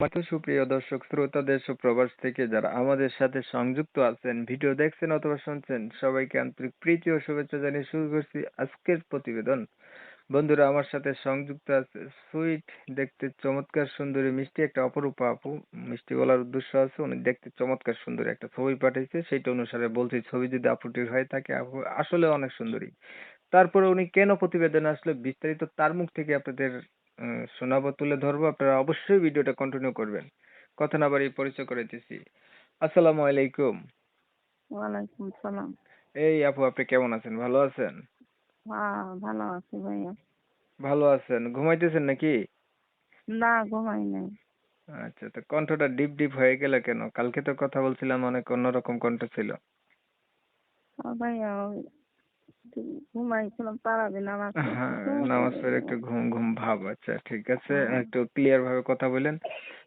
মাত্র সুপ্রিয় দর্শক শ্রোতা দেশ থেকে যারা আমাদের সাথে সংযুক্ত আছেন, ভিডিও দেখছেন অথবা শুনছেন, সবাইকে আন্তরিক প্রীতি ও শুভেচ্ছা জানিয়ে শুরু করছি আজকের প্রতিবেদন। বন্ধুরা, আমার সাথে সংযুক্ত আছে সুইট, দেখতে চমৎকার, সুন্দরী, মিষ্টি একটা অপরূপা আপু। মিষ্টি বলার উদ্দেশ্য আছে, উনি দেখতে চমৎকার, সুন্দরী একটা ছবি পাঠিয়েছে। সেইটা অনুসারে বলছি, ছবি যদি আপুটির হয় থাকে, আপু আসলে অনেক সুন্দরী। তারপরে উনি কেন প্রতিবেদনে আসলে, বিস্তারিত তার মুখ থেকে আপনাদের শোনাবো তুলে ধরবো আপনারা অবশ্যই ভিডিওটা কন্টিনিউ করবেন। কথা না বাড়িয়ে পরিচয় করে দিচ্ছি। আসসালামু আলাইকুম। ওয়ালাইকুম সালাম। এই আপু আপনি কেমন আছেন? ভালো আছেন? হ্যাঁ ভালো আছি ভাইয়া। ভালো আছেন। ঘুমাইতেছেন নাকি? না ঘুমাই নাই। আচ্ছা তো কণ্ঠটা ডিপ ডিপ হয়ে গেল কেন? কালকে তো কথা বলছিলাম অনেক অন্যরকম কণ্ঠ ছিল। ভাইয়া একটু ঘুমাইছিলাম নামাজ হ্যাঁ নামাজ পড়ে একটু ঘুম ঘুম ভাব আচ্ছা ঠিক আছে একটু ক্লিয়ার ভাবে কথা বলেন।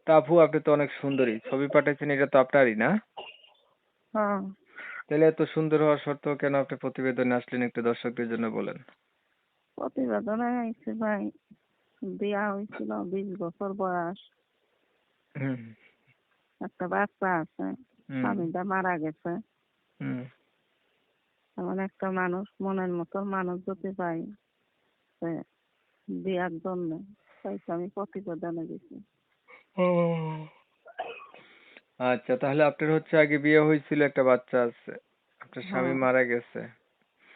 তা আপু আপনি তো অনেক সুন্দরী ছবি পাঠাচ্ছেন এটা তো আপনারই না? হ্যাঁ। তাহলে এত সুন্দর হওয়া সত্ত্বেও কেন আপনি প্রতিবেদনে আসলেন একটু দর্শকদের জন্য বলেন? প্রতিবেদনে আইছে ভাই বিয়া হয়েছিল বিশ বছর বয়স। একটা বাচ্চা আছে স্বামীটা মারা গেছে। হুম। এমন একটা মানুষ মনের মতো মানুষ যদি পাই সে বিয়ার জন্য তাই তো আমি প্রতিবেদনে গেছি। আচ্ছা তাহলে আপনার হচ্ছে আগে বিয়ে হয়েছিল একটা বাচ্চা আছে আপনার স্বামী হ্যাঁ। মারা গেছে।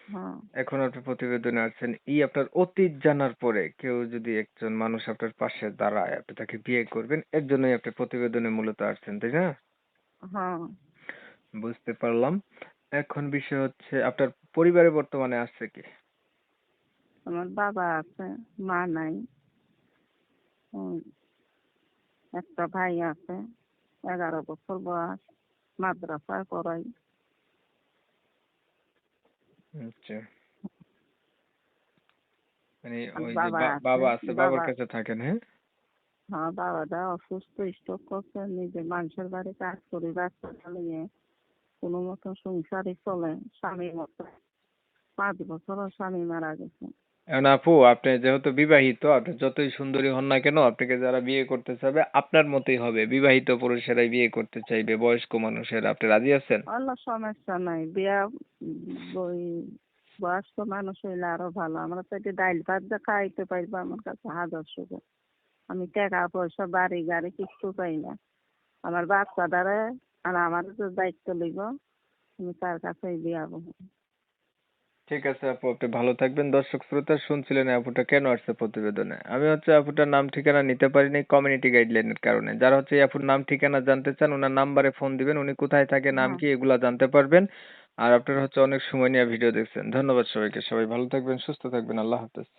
হ্যাঁ। এখন আপনি প্রতিবেদনে আছেন ই আপনার অতীত জানার পরে কেউ যদি একজন মানুষ আপনার পাশে দাঁড়ায় আপনি তাকে বিয়ে করবেন এর জন্যই আপনি প্রতিবেদনে মূলত আসছেন তাই না? হ্যাঁ। বুঝতে পারলাম। এখন বিষয় হচ্ছে আপনার পরিবারে বর্তমানে আসছে কি? আমার বাবা আছে মা নাই একটা ভাই আছে এগারো বছর বয়স মাদ্রাসায় পড়াই। আচ্ছা। মানে আর ওই যে বাবা বা- আছে, বাবা আছে বাবার বাবা- কাছে থাকেন হ্যাঁ? হ্যাঁ বাবাটা অসুস্থ স্ট্রোক করছে নিজে মানুষের বাড়ি কাজ করি বাচ্চা চালিয়ে কোনো মতো সংসারই চলে স্বামী মতো। পাঁচ বছর স্বামী মারা গেছে। এখন আপু আপনি যেহেতু বিবাহিত আপনি যতই সুন্দরী হন না কেন আপনাকে যারা বিয়ে করতে চাবে আপনার মতোই হবে। বিবাহিত পুরুষেরাই বিয়ে করতে চাইবে বয়স্ক মানুষেরা। আপনি রাজি আছেন? অন্য সমস্যা নাই। বিয়া ওই বয়স্ক মানুষ হইলে আরও ভালো। আমরা তো ডাইল ভাত খাইতে পারব আমার কাছে হাজার শুধু আমি টাকা পয়সা বাড়ি গাড়ি কিচ্ছু পাই না। আমার বাচ্চা দ্বারা আর আমারও তো দায়িত্ব লইব। আমি তার কাছেই বহব ঠিক আছে আপু আপনি ভালো থাকবেন। দর্শক শ্রোতা শুনছিলেন আপুটা কেন আসছে প্রতিবেদনে? আমি হচ্ছে আপুটার নাম ঠিকানা নিতে পারিনি কমিউনিটি গাইডলাইনের কারণে। যারা হচ্ছে আপুর নাম ঠিকানা জানতে চান ওনার নাম্বারে ফোন দিবেন। উনি কোথায় থাকে নাম হ্যাঁ। কি এগুলা জানতে পারবেন। আর আপনারা হচ্ছে অনেক সময় নিয়ে ভিডিও দেখছেন। ধন্যবাদ সবাইকে। সবাই ভালো থাকবেন সুস্থ থাকবেন। আল্লাহ হাফেজ।